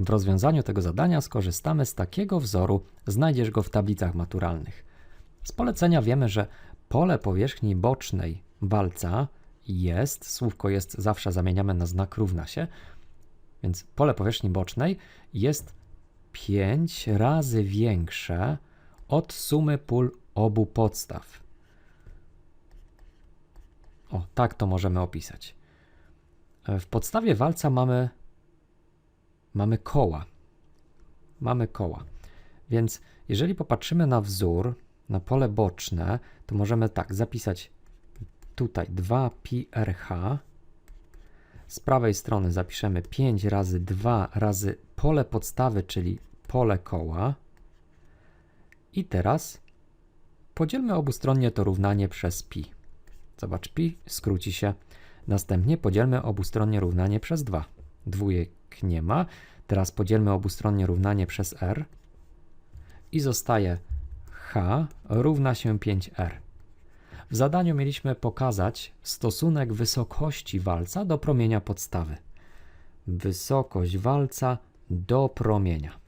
W rozwiązaniu tego zadania skorzystamy z takiego wzoru, znajdziesz go w tablicach maturalnych. Z polecenia wiemy, że pole powierzchni bocznej walca jest, słówko jest zawsze zamieniamy na znak równa się, więc pole powierzchni bocznej jest 5 razy większe od sumy pól obu podstaw. O, tak to możemy opisać. E, W podstawie walca mamy, mamy koła. Mamy koła. Więc jeżeli popatrzymy na wzór, na pole boczne, to możemy tak zapisać tutaj 2πrh. Z prawej strony zapiszemy 5 razy 2 razy pole podstawy, czyli pole koła. I teraz podzielmy obustronnie to równanie przez pi. Zobacz, pi skróci się. Następnie podzielmy obustronnie równanie przez 2. Dwójek nie ma. Teraz podzielmy obustronnie równanie przez r. I zostaje h równa się 5r. W zadaniu mieliśmy pokazać stosunek wysokości walca do promienia podstawy. Wysokość walca do promienia.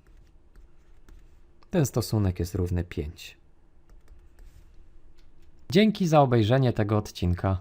Ten stosunek jest równy 5. Dzięki za obejrzenie tego odcinka.